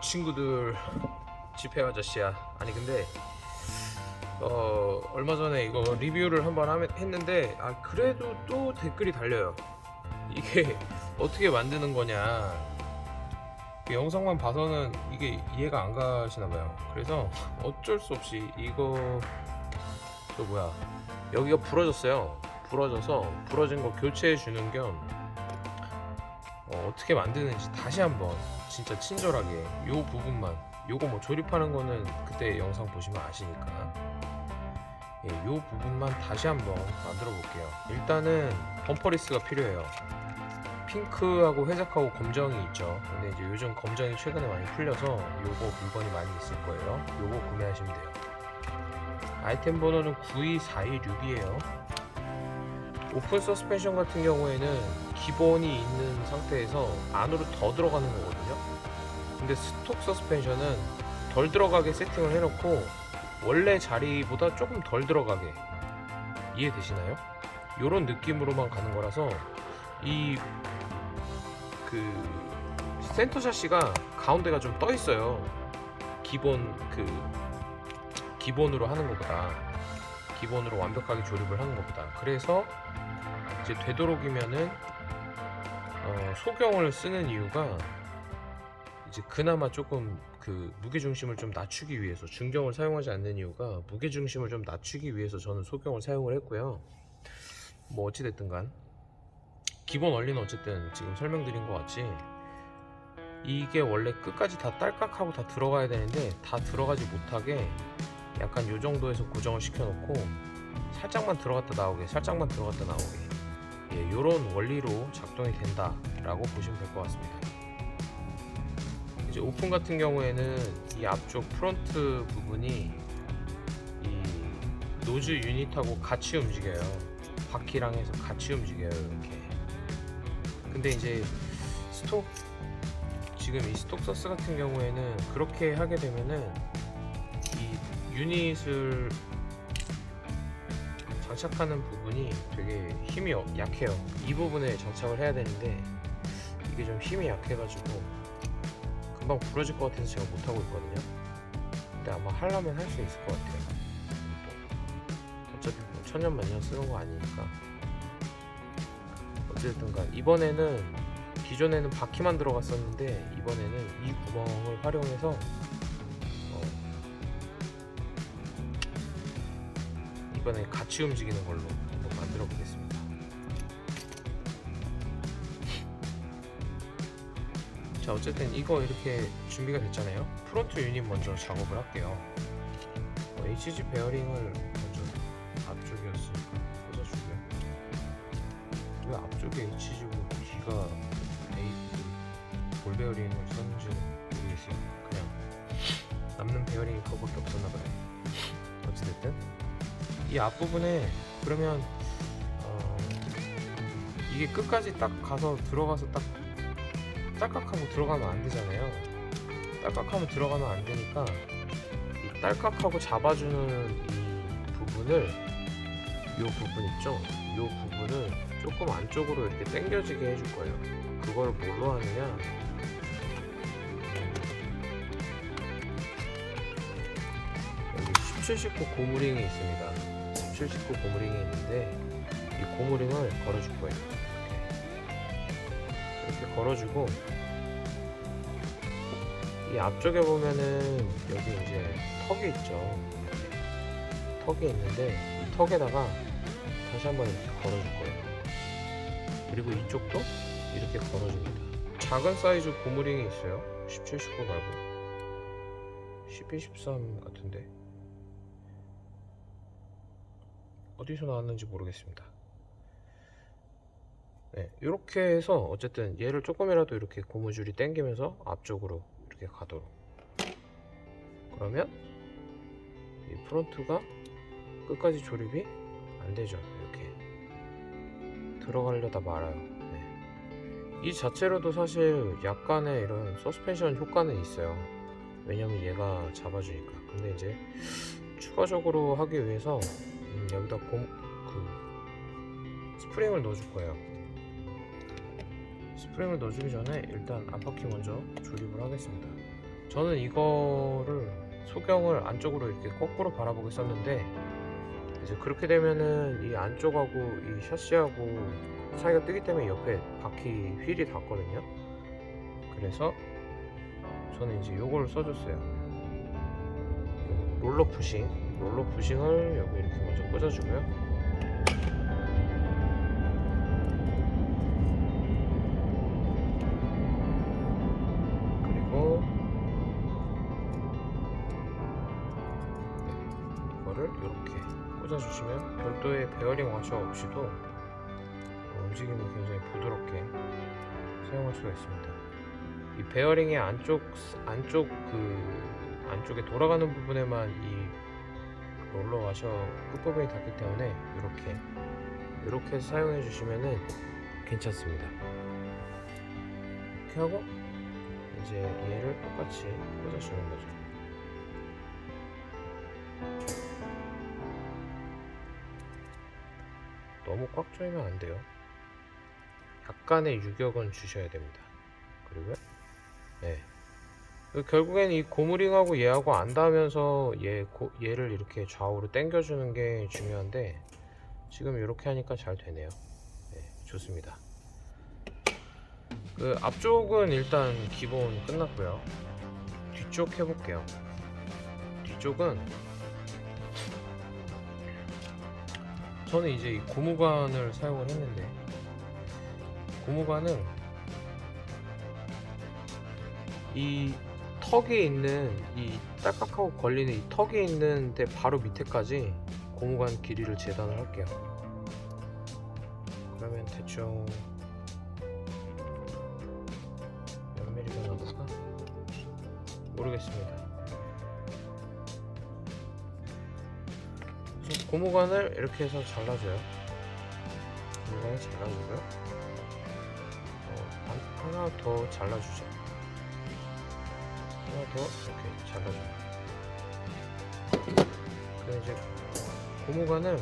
친구들 집회 아저씨야. 아니 근데 어 얼마 전에 이거 리뷰를 한번 했는데 아 그래도 또 댓글이 달려요. 이게 어떻게 만드는 거냐. 그 영상만 봐서는 이게 이해가 안 가시나 봐요. 그래서 어쩔 수 없이 이거 저 뭐야. 여기가 부러졌어요. 부러져서 부러진 거 교체해 주는 겸 어, 떻게 만드는지 다시 한번 진짜 친절하게 요 부분만 요거 뭐 조립하는 거는 그때 영상 보시면 아시니까. 예, 요 부분만 다시 한번 만들어 볼게요. 일단은 범퍼리스가 필요해요. 핑크하고 회색하고 검정이 있죠. 근데 이제 요즘 검정이 최근에 많이 풀려서 요거 물건이 많이 있을 거예요. 요거 구매하시면 돼요. 아이템 번호는 92416이에요 오픈 서스펜션 같은 경우에는 기본이 있는 상태에서 안으로 더 들어가는 거거든요. 근데 스톡 서스펜션은 덜 들어가게 세팅을 해놓고 원래 자리보다 조금 덜 들어가게 이해되시나요? 이런 느낌으로만 가는 거라서 이 그 센터 샤시가 가운데가 좀 떠 있어요. 기본 그 기본으로 하는 것보다 기본으로 완벽하게 조립을 하는 것보다 그래서 이제 되도록이면은 어, 소경을 쓰는 이유가 이제 그나마 조금 그 무게 중심을 좀 낮추기 위해서 중경을 사용하지 않는 이유가 무게 중심을 좀 낮추기 위해서 저는 소경을 사용을 했고요. 뭐 어찌 됐든 간 기본 원리는 어쨌든 지금 설명드린 것 같이 이게 원래 끝까지 다 딸깍하고 다 들어가야 되는데 다 들어가지 못하게 약간 요 정도에서 고정을 시켜놓고 살짝만 들어갔다 나오게 살짝만 들어갔다 나오게 예, 이런 원리로 작동이 된다 라고 보시면 될 것 같습니다. 이제 오픈 같은 경우에는 이 앞쪽 프론트 부분이 이 노즈 유닛하고 같이 움직여요. 바퀴랑 해서 같이 움직여요 이렇게. 근데 이제 스톡 지금 이 스톡 서스 같은 경우에는 그렇게 하게 되면은 이 유닛을 장착하는 부분이 되게 힘이 어- 약해요. 이 부분에 장착을 해야 되는데 이게 좀 힘이 약해가지고 금방 부러질 것 같아서 제가 못 하고 있거든요. 근데 아마 하려면 할 수 있을 것 같아요. 또 어차피 뭐 천년 만년 쓰는 거 아니니까. 어쨌든 간 이번에는 기존에는 바퀴만 들어갔었는데 이번에는 이 구멍을 활용해서 이번에 같이 움직이는 걸로 한번 만들어 보겠습니다. 자 어쨌든 이거 이렇게 준비가 됐잖아요. 프론트 유닛 먼저 작업을 할게요. 어, HG 베어링을 먼저 앞쪽이었으니까 꽂아주고요. 왜 앞쪽에 HG고 뒤가 A 볼 베어링을 썼는지는 모르겠어요. 그냥 남는 베어링이 그거밖에 없었나봐요. 어찌됐든 이 앞부분에 그러면 어, 이게 끝까지 딱 가서 들어가서 딱 딸깍하고 들어가면 안 되잖아요. 딸깍하면 들어가면 안 되니까 이 딸깍하고 잡아주는 이 부분을 이 부분 있죠? 이 부분을 조금 안쪽으로 이렇게 당겨지게 해줄 거예요. 그걸 뭘로 하느냐? 여기 17, 19 고무링이 있습니다. 17, 19 고무링이 있는데 이 고무링을 걸어줄 거예요. 이렇게, 이렇게 걸어주고 이 앞쪽에 보면은 여기 이제 턱이 있죠. 턱이 있는데 이 턱에다가 다시 한번 이렇게 걸어줄 거예요. 그리고 이쪽도 이렇게 걸어줍니다. 작은 사이즈 고무링이 있어요. 17, 19 말고 12, 13 같은데 어디서 나왔는지 모르겠습니다. 네, 이렇게 해서 어쨌든 얘를 조금이라도 이렇게 고무줄이 당기면서 앞쪽으로 이렇게 가도록. 그러면 이 프론트가 끝까지 조립이 안 되죠. 이렇게 들어가려다 말아요. 네. 이 자체로도 사실 약간의 이런 서스펜션 효과는 있어요. 왜냐면 얘가 잡아주니까. 근데 이제 추가적으로 하기 위해서 음, 여기다 곰, 그 스프링을 넣어줄 거예요. 스프링을 넣어주기 전에 일단 앞바퀴 먼저 조립을 하겠습니다. 저는 이거를 소경을 안쪽으로 이렇게 거꾸로 바라보고 썼는데 이제 그렇게 되면은 이 안쪽하고 이 샤시하고 사이가 뜨기 때문에 옆에 바퀴 휠이 닿거든요. 그래서 저는 이제 요거를 써줬어요. 롤러 푸싱, 롤러 푸싱을 여기 이렇게 먼저 꽂아주고요. 그리고 네, 이거를 이렇게 꽂아주시면 별도의 베어링 와셔 없이도 어, 움직임이 굉장히 부드럽게 사용할 수가 있습니다. 이 베어링의 안쪽 안쪽 그 안쪽에 돌아가는 부분에만 이 롤러 와셔 끝부분이 닿기 때문에 이렇게 이렇게 사용해 주시면은 괜찮습니다. 이렇게 하고 이제 얘를 똑같이 꽂아주는 거죠. 너무 꽉 조이면 안 돼요. 약간의 유격은 주셔야 됩니다. 그리고 네. 그 결국엔 이 고무링하고 얘하고 안 닿으면서 얘 고, 얘를 이렇게 좌우로 당겨주는 게 중요한데 지금 이렇게 하니까 잘 되네요. 네, 좋습니다. 그 앞쪽은 일단 기본 끝났고요. 뒤쪽 해볼게요. 뒤쪽은 저는 이제 이 고무관을 사용을 했는데 고무관은 이 턱에 있는 이 딸깍하고 걸리는 이 턱에 있는 데 바로 밑에까지 고무관 길이를 재단을 할게요. 그러면 대충 몇 미리가 나올까? 모르겠습니다. 고무관을 이렇게 해서 잘라줘요. 고무관을 잘라주고요. 어, 한- 하나 더 잘라주죠. 하나 더 이렇게 잘라줘요. 그럼 이제 고무관을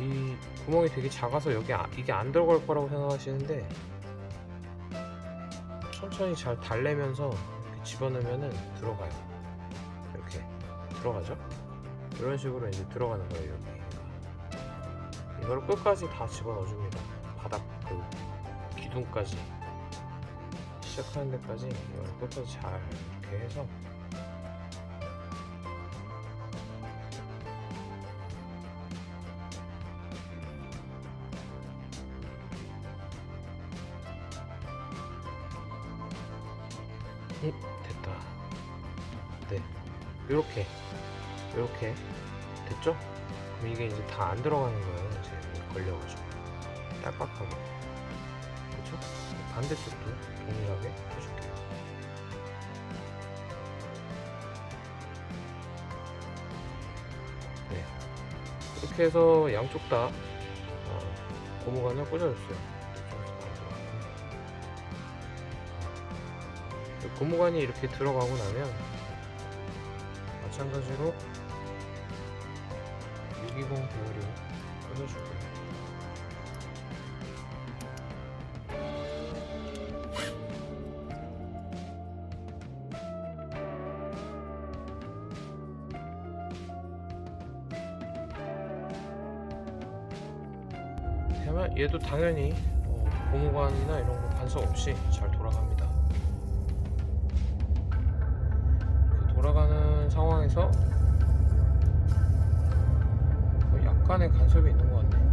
이 구멍이 되게 작아서 여기 아- 이게 안 들어갈 거라고 생각하시는데 천천히 잘 달래면서 이렇게 집어넣으면은 들어가요. 이렇게 들어가죠? 이런 식으로 이제 들어가는 거예요 여기. 이걸 끝까지 다 집어넣어줍니다. 바닥 그 기둥까지. 시작하는 데까지 끝까지 잘 이렇게 해서 음, 됐다. 네, 요렇게 요렇게 됐죠? 그럼 이게 이제 다 안 들어가는 거예요. 이제 걸려가지고 그렇죠? 반대쪽도 동일하게 해줄게요. 네. 이렇게 해서 양쪽 다 어, 고무관을 꽂아줬어요. 고무관이 이렇게 들어가고 나면 마찬가지로 620 베어링 꽂아줄 거예요. 얘도 당연히 어, 고무관이나 이런 거 간섭 없이 잘 돌아갑니다. 그 돌아가는 상황에서 뭐 약간의 간섭이 있는 것 같네.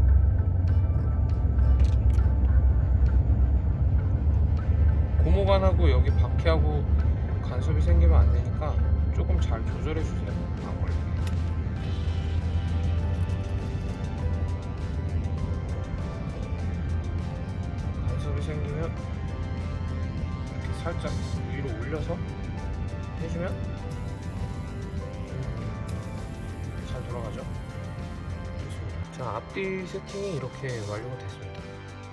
고무관하고 여기 바퀴하고 간섭이 생기면 안 되니까 조금 잘 조절해 주세요. 안 걸리게. 간섭이 생기면 이렇게 살짝 위로 올려서 해주면 음, 잘 돌아가죠. 좋습니다. 자 앞뒤 세팅이 이렇게 완료가 됐습니다.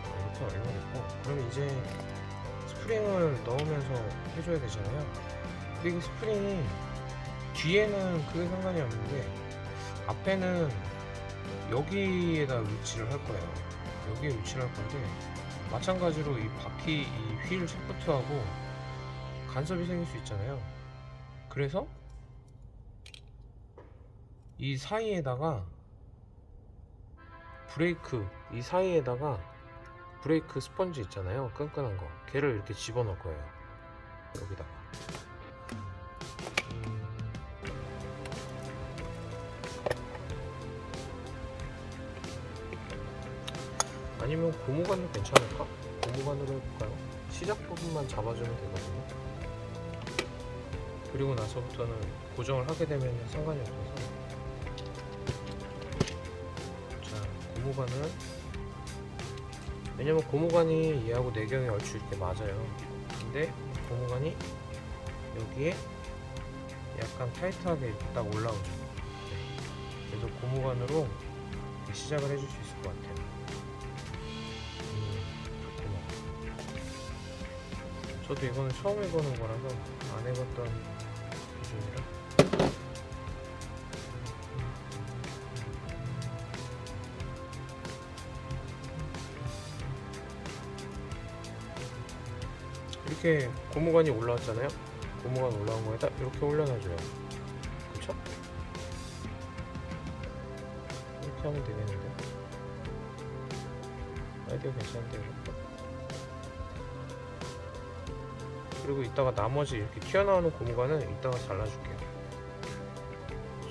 어, 이렇게 완료가 됐고 그럼 이제 스프링을 넣으면서 해줘야 되잖아요. 이 스프링이 뒤에는 크게 상관이 없는데 앞에는 여기에다 위치를 할 거예요. 여기에 위치를 할 건데 마찬가지로 이 바퀴 이 휠 샤프트하고 간섭이 생길 수 있잖아요. 그래서 이 사이에다가 브레이크 이 사이에다가 브레이크 스펀지 있잖아요. 끈끈한 거. 걔를 이렇게 집어넣을 거예요. 여기다가. 아니면 고무관도 괜찮을까? 고무관으로 해볼까요? 시작 부분만 잡아주면 되거든요. 그리고 나서부터는 고정을 하게 되면 상관이 없어서 자 고무관은 왜냐면 고무관이 얘하고 내경이 얼추 이렇게 맞아요. 근데 고무관이 여기에 약간 타이트하게 딱 올라오죠. 네. 그래서 고무관으로 시작을 해줄 수 있을 것 같아요. 저도 이거는 처음 해보는 거라서 안 해봤던 기준이라. 이렇게 고무관이 올라왔잖아요. 고무관 올라온 거에다 이렇게 올려놔줘요. 그쵸? 이렇게 하면 되겠는데. 아이디어 괜찮은데 그리고 이따가 나머지 이렇게 튀어나오는 고무관은 이따가 잘라줄게요.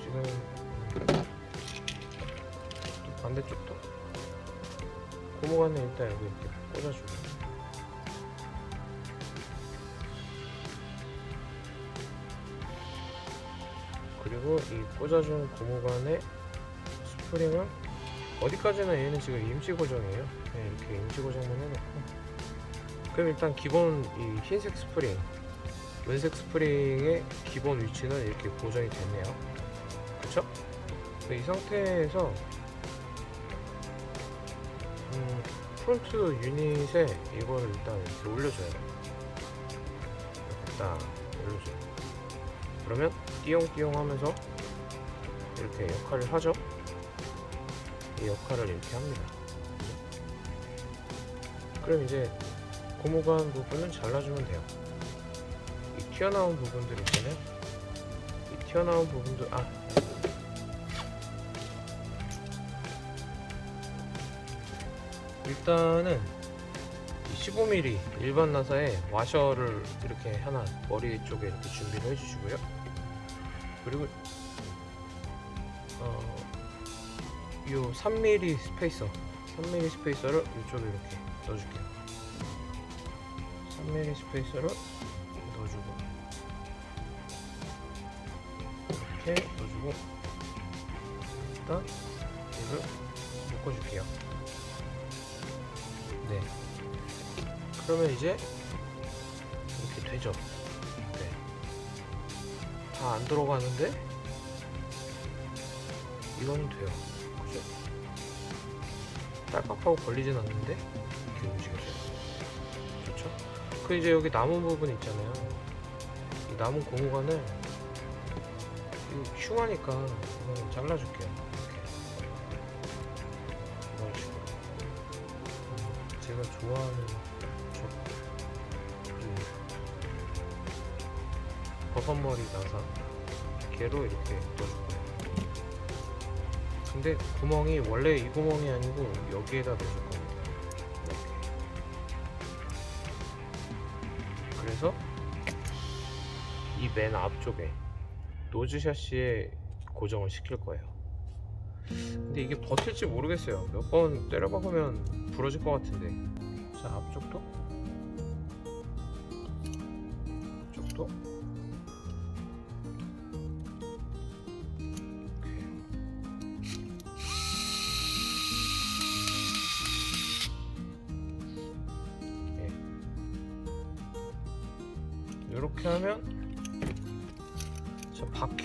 지금 또 반대쪽도 고무관은 일단 여기 이렇게 꽂아주고. 그리고 이 꽂아준 고무관의 스프링을 어디까지나 얘는 지금 임시 고정이에요. 네, 이렇게 임시 고정만 해놓고 그럼 일단 기본 이 흰색 스프링, 은색 스프링의 기본 위치는 이렇게 고정이 됐네요. 그쵸? 이 상태에서 음, 프론트 유닛에 이거를 일단 이렇게 올려줘요. 이렇게 딱 올려줘요. 그러면 띠용띠용 하면서 이렇게 역할을 하죠. 이 역할을 이렇게 합니다. 그럼 이제 고무관 부분은 잘라주면 돼요. 이 튀어나온 부분들 있잖아요. 이 튀어나온 부분들 아 일단은 15mm 일반 나사에 와셔를 이렇게 하나 머리 쪽에 이렇게 준비를 해주시고요. 그리고 어, 요 3mm 스페이서 3mm 스페이서를 이쪽에 이렇게 넣어줄게요. 3mm 스페이서를 넣어주고 이렇게 넣어주고 일단 이걸 묶어줄게요. 네. 그러면 이제 이렇게 되죠. 네. 다 안 들어가는데 이거는 돼요. 그죠? 딸깍하고 걸리진 않는데 이렇게 움직여져요. 그 이제 여기 남은 부분 있잖아요. 이 남은 이거 흉하니까 잘라줄게요. 이렇게 이런 식으로. 음, 제가 좋아하는 쪽그 버섯머리 나사 걔로 이렇게 넣어줄 거예요. 근데 구멍이 원래 이 구멍이 아니고 여기에다 넣어줄 겁니다. 그래서 이 맨 앞쪽에 노즈 샤시에 고정을 시킬 거예요. 근데 이게 버틸지 모르겠어요. 몇 번 때려박으면 부러질 것 같은데. 자 앞쪽도 쪽도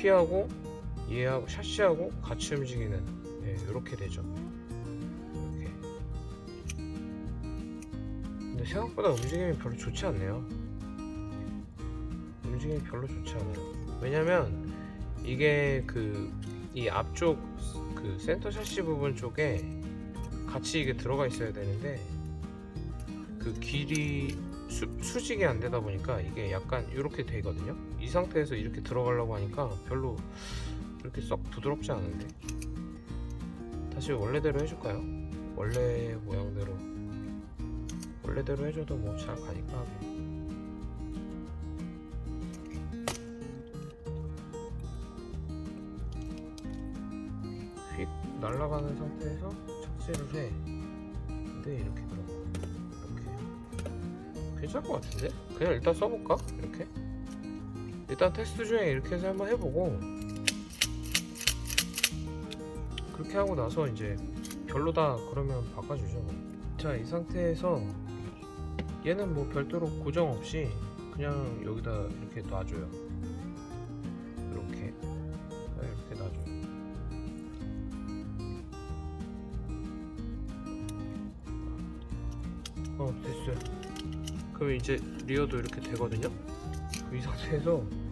자 바퀴하고 얘하고 샤시하고 같이 움직이는 예, 이렇게 되죠. 이렇게. 근데 생각보다 움직임이 별로 좋지 않네요. 움직임이 별로 좋지 않아요. 왜냐면 이게 그 이 앞쪽 그 센터 샤시 부분 쪽에 같이 이게 들어가 있어야 되는데 그 길이 수, 수직이 안 되다 보니까 이게 약간 이렇게 되거든요. 이 상태에서 이렇게 들어가려고 하니까 별로 그렇게 썩 부드럽지 않은데 다시 원래대로 해줄까요? 원래 모양대로 원래대로 해줘도 뭐 잘 가니까. 휙 날아가는 상태에서 착지를 해. 근데 이렇게 들어가. 이렇게. 괜찮을 것 같은데? 그냥 일단 써볼까? 이렇게. 일단 테스트 중에 이렇게 해서 한번 해보고 그렇게 하고 나서 이제 별로다 그러면 바꿔주죠. 자, 이 상태에서 얘는 뭐 별도로 고정 없이 그냥 여기다 이렇게 놔줘요. 이렇게 네, 이렇게 놔줘요. 어 됐어요. 그럼 이제 리어도 이렇게 되거든요. 그이 상태에서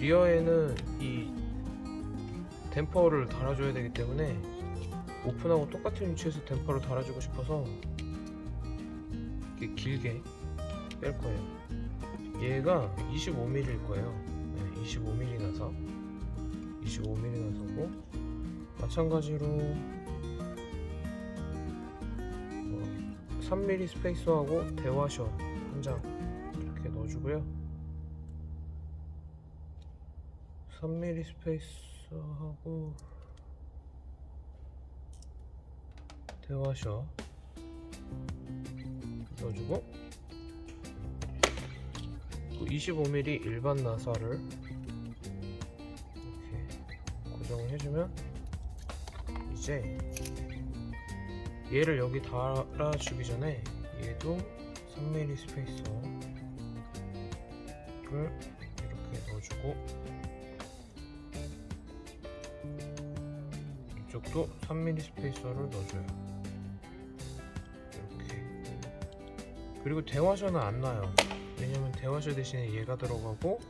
리어에는 이 댐퍼를 달아줘야 되기 때문에 오픈하고 똑같은 위치에서 댐퍼를 달아주고 싶어서 이렇게 길게 뺄 거예요. 얘가 25mm일 거예요. 네, 25mm 나서 25mm 나서고 마찬가지로 어, 3mm 스페이서하고 대화셔 한 장 이렇게 넣어주고요. 3mm 스페이서하고 대화셔. 넣어주고. 25mm 일반 나사를 이렇게 고정을 해주면 이제 얘를 여기 달아주기 전에 얘도 3mm 스페이서를 이렇게 넣어주고 이쪽도 3mm 스페이서를 넣어줘요. 이렇게. 그리고 대화셔는 안 놔요. 왜냐면 대화셔 대신에 얘가 들어가고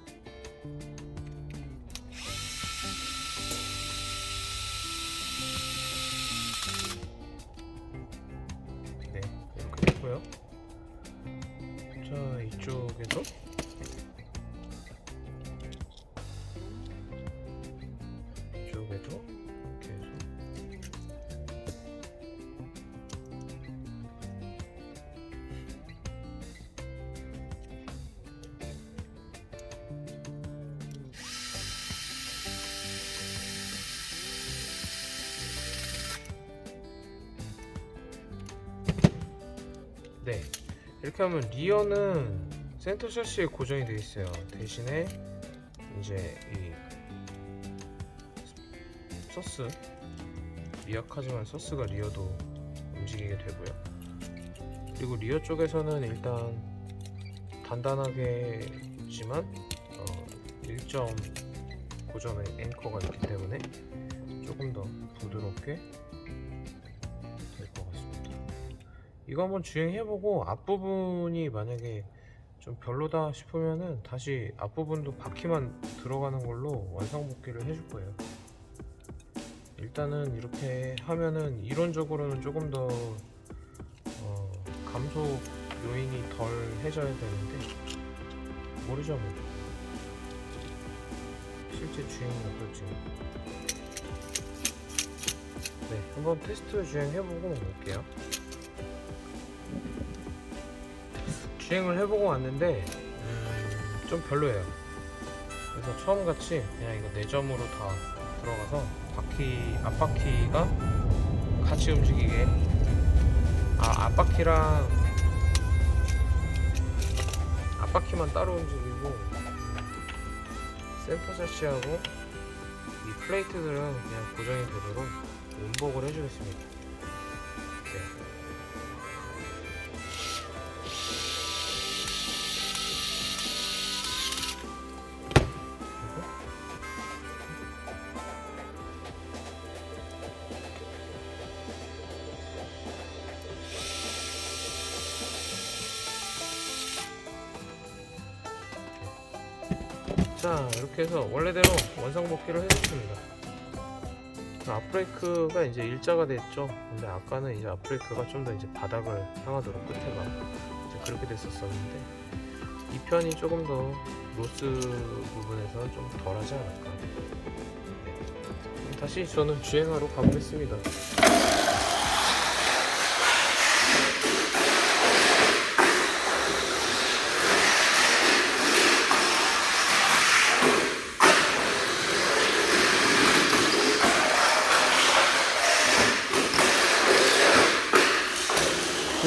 네. 이렇게 하면 리어는 센터 셔시에 고정이 되어 있어요. 대신에 이제 이 서스 미약하지만 서스가 리어도 움직이게 되고요. 그리고 리어 쪽에서는 일단 단단하게지만 어, 1점 고정의 앵커가 있기 때문에 조금 더 부드럽게 이거 한번 주행해보고 앞부분이 만약에 좀 별로다 싶으면은 다시 앞부분도 바퀴만 들어가는 걸로 원상복귀를 해줄 거예요. 일단은 이렇게 하면은 이론적으로는 조금 더 어, 감소 요인이 덜 해져야 되는데 모르죠 뭐. 실제 주행이 어떨지. 네, 한번 테스트 주행해보고 올게요. 주행을 해보고 왔는데 음, 좀 별로예요. 그래서 처음 같이 그냥 이거 4점으로 다 들어가서 바퀴 앞바퀴가 같이 움직이게 아 앞바퀴랑 앞바퀴만 따로 움직이고 센터 샤시하고 이 플레이트들은 그냥 고정이 되도록 운복을 해주겠습니다. 네. 자 이렇게 해서 원래대로 원상 복귀를 해줬습니다 앞브레이크가 이제 일자가 됐죠. 근데 아까는 이제 앞브레이크가 좀 더 이제 바닥을 향하도록 끝에가 이제 그렇게 됐었었는데 이 편이 조금 더 로스 부분에서 좀 덜하지 않을까. 네. 다시 저는 주행하러 가보겠습니다.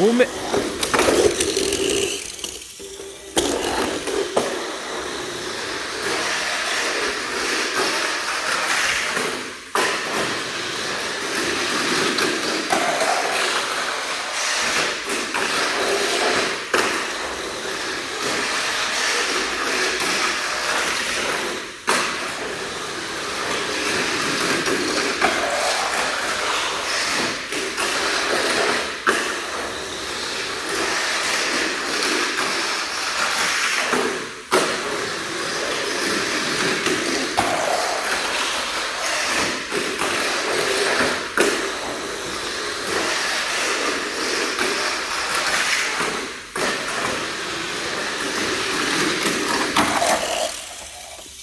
오메